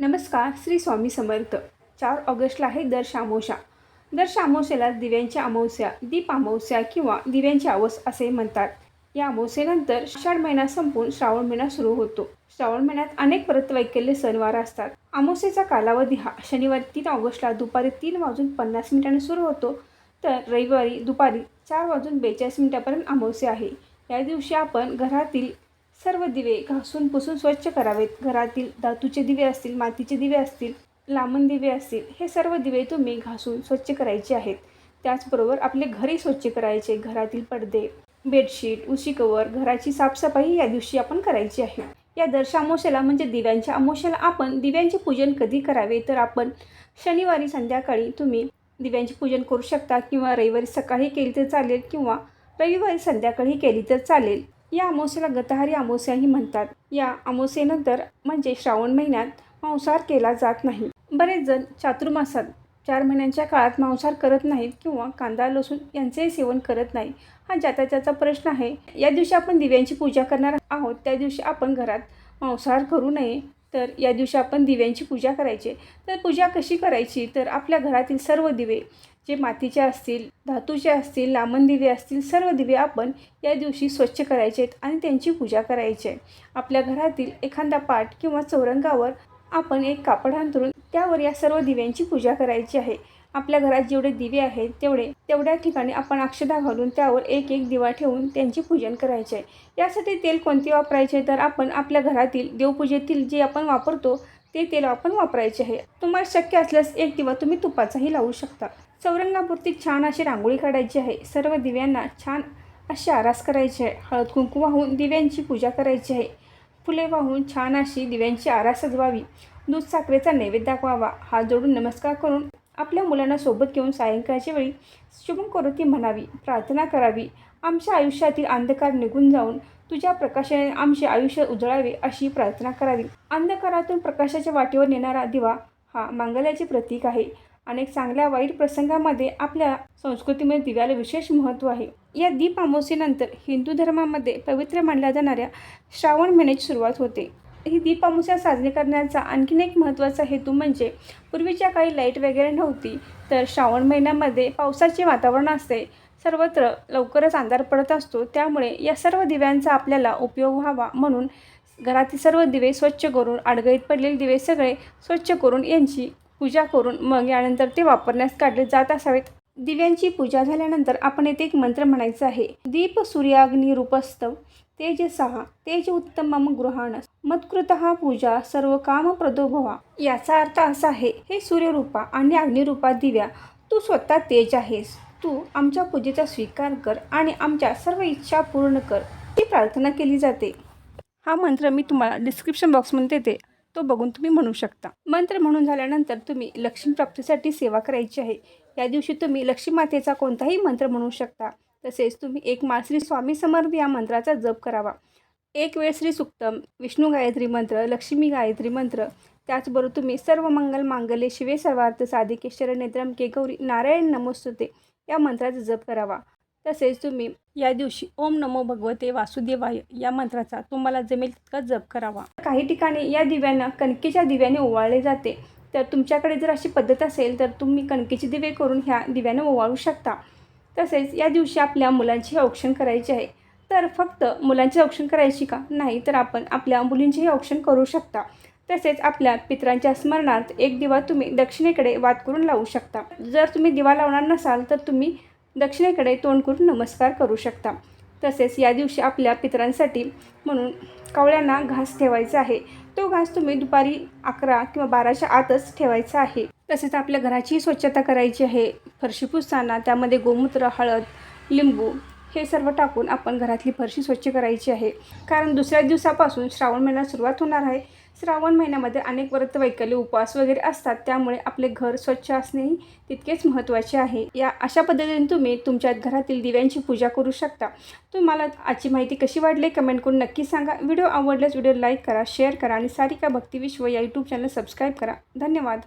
नमस्कार श्री स्वामी समर्थ. चार ऑगस्टला आहे दर शामोशा. दर शामोशाला दिव्यांच्या अमावस्या दीप अमावस्या किंवा दिव्यांची आवस असे म्हणतात. या अमावस्येनंतर आषाढ महिना संपून श्रावण महिना सुरू होतो. श्रावण महिन्यात अनेक व्रतवैकल्य सणवार असतात. अमावस्येचा कालावधी हा शनिवारी तीन ऑगस्टला दुपारी तीन वाजून पन्नास मिनिटांनी सुरू होतो. तर रविवारी दुपारी चार वाजून बेचाळीस मिनिटापर्यंत अमावस्या आहे. या दिवशी आपण घरातील सर्व दिवे घासून पुसून स्वच्छ करावेत. घरातील धातूचे दिवे असतील मातीचे दिवे असतील लांबण दिवे असतील हे सर्व दिवे तुम्ही घासून स्वच्छ करायचे आहेत. त्याचबरोबर आपले घरही स्वच्छ करायचे. घरातील पडदे बेडशीट उशी कवर घराची साफसफाई या दिवशी आपण करायची आहे. या दर्श अमावस्येला म्हणजे दिव्यांच्या अमावस्येला आपण दिव्यांचे पूजन कधी करावे? तर आपण शनिवारी संध्याकाळी तुम्ही दिव्यांचे पूजन करू शकता किंवा रविवारी सकाळी केली तर चालेल किंवा रविवारी संध्याकाळी केली तर चालेल. या अमावस्येला गतहारी अमावस्याही म्हणतात. या अमावस्येनंतर म्हणजे श्रावण महिन्यात मांसाहार केला जात नाही. बरेच जण चातुर्मासात चार महिन्यांच्या काळात मांसाहार करत नाहीत किंवा कांदा लसूण यांचे सेवन करत नाही. हा ज्याचा त्याचा प्रश्न आहे. या दिवशी आपण दिव्यांची पूजा करणार आहोत. त्या दिवशी आपण घरात मांसाहार करू नये. तर या दिवशी आपण दिव्यांची पूजा करायची. तर पूजा कशी करायची? तर आपल्या घरातील सर्व दिवे जे मातीचे असतील धातूचे असतील लामन दिवे असतील सर्व दिवे आपण या दिवशी स्वच्छ करायचे आहेत आणि त्यांची पूजा करायची आहे. आपल्या घरातील एखादा पाट किंवा चौरंगावर आपण एक कापड अंतरून त्यावर या सर्व दिव्यांची पूजा करायची आहे. आपल्या घरात जेवढे दिवे आहेत तेवढे तेवढ्या ठिकाणी आपण अक्षदा घालून त्यावर एक एक दिवा ठेवून त्यांचे पूजन करायचे. आहे यासाठी तेल कोणते वापरायचे? तर आपण आपल्या घरातील देवपूजेतील जे आपण वापरतो ते तेल आपण वापरायचे आहे. तुम्हाला शक्य असल्यास एक दिवा तुम्ही तुपाचाही लावू शकता. चौरंगापुरती छान अशी रांगोळी काढायची आहे. सर्व दिव्यांना छान अशी आरास करायची आहे. हळद कुंकू वाहून दिव्यांची पूजा करायची आहे. फुले वाहून छान अशी दिव्यांची आरास सजवावी. दूध साखरेचा नैवेद्य दाखवावा. हात जोडून नमस्कार करून आपल्या मुलांना सोबत घेऊन सायंकाळच्या वेळी शुभम करोती म्हणावी प्रार्थना करावी. आमच्या आयुष्यातील अंधकार निघून जाऊन तुझ्या प्रकाशाने आमचे आयुष्य उजळावे अशी प्रार्थना करावी. अंधकारातून प्रकाशाच्या वाटेवर नेणारा दिवा हा मांगल्याचे प्रतीक आहे. अनेक चांगल्या वाईट प्रसंगामध्ये आपल्या संस्कृतीमध्ये दिव्याला विशेष महत्त्व आहे. या दीप अमावस्येनंतर हिंदू धर्मामध्ये पवित्र मानल्या जाणाऱ्या श्रावण महिन्याची सुरुवात होते. ही दीपामुसा साजरी करण्याचा आणखीन एक महत्त्वाचा हेतू म्हणजे पूर्वीच्या काही लाइट वगैरे नव्हती तर श्रावण महिन्यामध्ये पावसाचे वातावरण असते. सर्वत्र लवकरच अंधार पडत असतो त्यामुळे या सर्व दिव्यांचा आपल्याला उपयोग व्हावा म्हणून घरातील सर्व दिवे स्वच्छ करून अडगळीत पडलेले दिवे सगळे स्वच्छ करून यांची पूजा करून मग यानंतर ते वापरण्यास काढले जात असावेत. दिव्यांची पूजा झाल्यानंतर आपण येथे एक मंत्र म्हणायचा आहे. दीप सूर्याग्नी रूपस्तव तेज सहा तेज उत्तमम गृहाण मत्कृत पूजा सर्व काम प्रदोभवा. याचा अर्थ असा आहे हे सूर्यरूपा आणि अग्निरूपा दिव्या तू स्वतः तेज आहेस. तू आमच्या पूजेचा स्वीकार कर आणि आमच्या सर्व इच्छा पूर्ण कर. ही प्रार्थना केली जाते. हा मंत्र मी तुम्हाला डिस्क्रिप्शन बॉक्समध्ये देते. तो बघून तुम्ही म्हणू शकता. मंत्र म्हणून झाल्यानंतर तुम्ही लक्ष्मी प्राप्तीसाठी सेवा करायची आहे. या दिवशी तुम्ही लक्ष्मी मातेचा कोणताही मंत्र म्हणू शकता. तसेच तुम्ही एक माळ श्री स्वामी समर्थ या मंत्राचा जप करावा. एक वेळ श्री सुक्तम विष्णू गायत्री मंत्र लक्ष्मी गायत्री मंत्र त्याचबरोबर तुम्ही सर्व मंगल मांगले शिवे सर्वार्थ साधिके नेत्रम के गौरी नारायण नमोस्तुते या मंत्राचा जप करावा. तसेच तुम्ही या दिवशी ओम नमो भगवते वासुदेवाय या मंत्राचा तुम्हाला जमेल तितका जप करावा. काही ठिकाणी या दिव्यांना कणकेच्या दिव्याने ओवाळले जाते. तर तुमच्याकडे जर अशी पद्धत असेल तर तुम्ही कणकेचे दिवे करून ह्या दिव्याने ओवाळू शकता. तसेच या दिवशी आपल्या मुलांचे औक्षण करायची आहे. तर फक्त मुलांचे औक्षण करायची का? नाही तर आपण आपल्या मुलींचेही औक्षण करू शकता. तसेच आपल्या पित्रांच्या स्मरणार्थ एक दिवा तुम्ही दक्षिणेकडे वाद करून लावू शकता. जर तुम्ही दिवा लावणार नसाल तर तुम्ही दक्षिणेकडे तोंड करून नमस्कार करू शकता. तसेच या दिवशी आपल्या पितरांसाठी म्हणून कावळ्यांना घास ठेवायचा आहे. तो घास तुम्ही दुपारी अकरा किंवा बाराच्या आतच ठेवायचा आहे. तसेच आपल्या घराची स्वच्छता करायची आहे. फरशी पुसताना त्यामध्ये गोमूत्र हळद लिंबू हे सर्व टाकून आपण घरातली फरशी स्वच्छ करायची आहे. कारण दुसऱ्या दिवसापासून श्रावण महिना सुरुवात होणार आहे. श्रावण महिन्यामध्ये अनेक व्रत वैकल्य उपवास वगैरे असतात त्यामुळे आपले घर स्वच्छ असणे तितकेच महत्त्वाचे आहे. या अशा पद्धतीने तुम्ही तुमच्या घरातील दिव्यांची पूजा करू शकता. तुम्हाला आजची माहिती कशी वाटली कमेंट करून नक्की सांगा. व्हिडिओ आवडल्यास व्हिडिओ लाईक करा शेअर करा आणि सारिका भक्ती विश्व या यूट्यूब चॅनल सबस्क्राईब करा. धन्यवाद.